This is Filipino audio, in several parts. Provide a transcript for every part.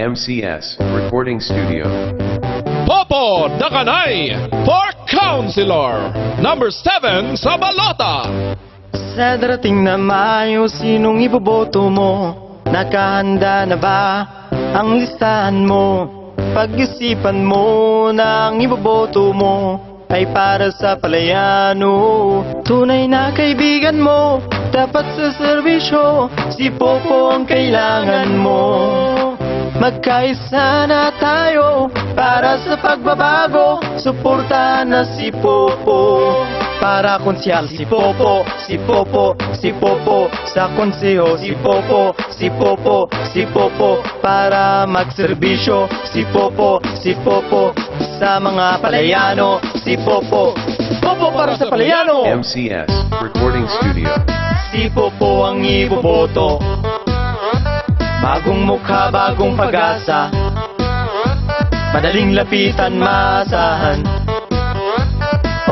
MCS Recording Studio. Popo Dakanay for Counselor. Number 7 sa balota. Sa darating na Mayo, sinong iboboto mo? Nakahanda na ba ang listahan mo? Pag-isipan mo na ang iboboto mo ay para sa palayano Tunay na kaibigan mo, dapat sa serbisyo Si Popo ang kailangan mo Magkaisa na tayo para sa pagbabago. Suportahan na si Popo. Para konsyal si Popo, si Popo, si Popo. Sa konseho si Popo, si Popo, si Popo. Para magserbisyo si Popo, si Popo. Sa mga palayano si Popo. Popo para sa palayano. MCS Recording Studio. Si Popo ang iboboto Bagong mukha, bagong pag-asa Madaling lapitan, maasahan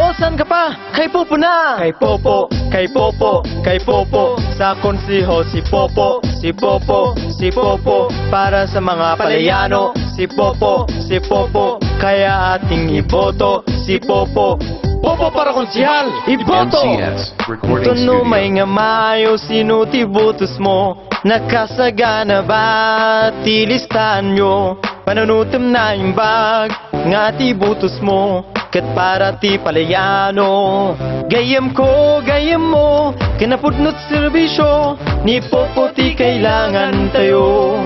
O, saan ka pa? Kay Popo na! Kay Popo, kay Popo, kay Popo Sa konsiho si Popo, si Popo, si Popo Para sa mga palayano Si Popo, si Popo Kaya ating iboto si Popo Popo para konsihal, iboto! MCS Recording Tuno may Studio. nga mayo sinuti butos mo Nakasagana ba? Tilistahan nyo. Panunutom na yung bag. Ti butos mo. Kat para ti palayano. Gayam ko, gayam mo. Kinapudnot serbisyo. Ni Popo ti kailangan tayo.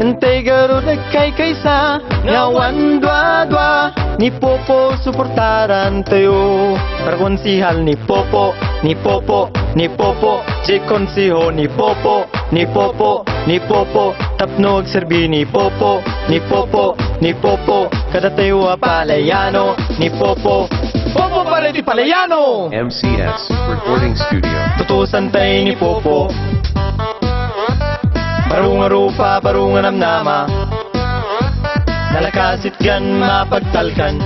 Antay garo nagkay kaysa. Ngawan dwa-dwa Ni Popo suportaran tayo. Para konsihal ni Popo Ni Popo, ni Popo. Si konsiho ni Popo Ni Popo, ni Popo Tapnog serbi ni Popo Ni Popo, ni Popo Kada tayo palayano Ni Popo Popo para di palayano MCS Recording Studio. Tutusan tayo ni Popo. Barunga rupa, barunga namnama. Nalakasit gan, mapagtalkan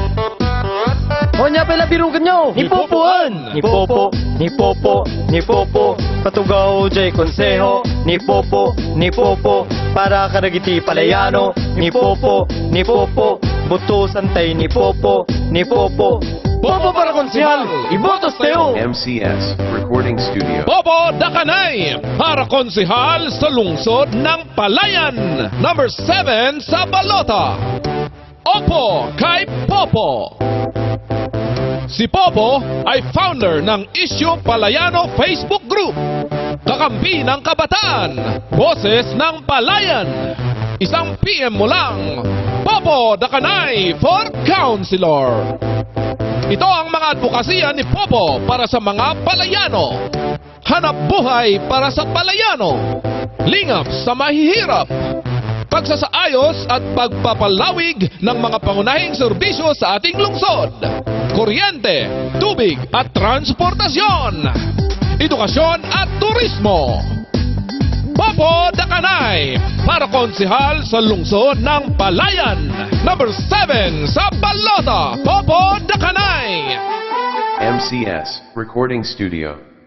O nya pala birugan nyo Ni Popoan Ni Popo, ni Popo, ni Popo. Patugaw jay konseho Ni Popo, ni Popo. Para karagiti palayano. Ni Popo, ni Popo. Butusan tayo ni Popo, ni Popo. Popo para konsehal Ibotos tayo MCS Recording Studio. Popo Dakanay para konsihal sa lungsod ng Palayan. Number 7 sa balota. Opo kay Popo. Si Popo ay founder ng Issue Palayano Facebook Group. Kakampi ng kabataan, boses ng Palayan. Isang PM mo lang. Popo Dakanay for Counselor. Ito ang mga advokasya ni Popo para sa mga palayano. Hanap buhay para sa palayano. Lingap sa mahihirap. Pagsasaayos at pagpapalawig ng mga pangunahing serbisyo sa ating lungsod. Kuryente, tubig at transportasyon. Edukasyon at turismo. Popo Dakanay para konsihal sa lungsod ng Palayan. Number 7 sa balota, Popo Dakanay. MCS Recording Studio.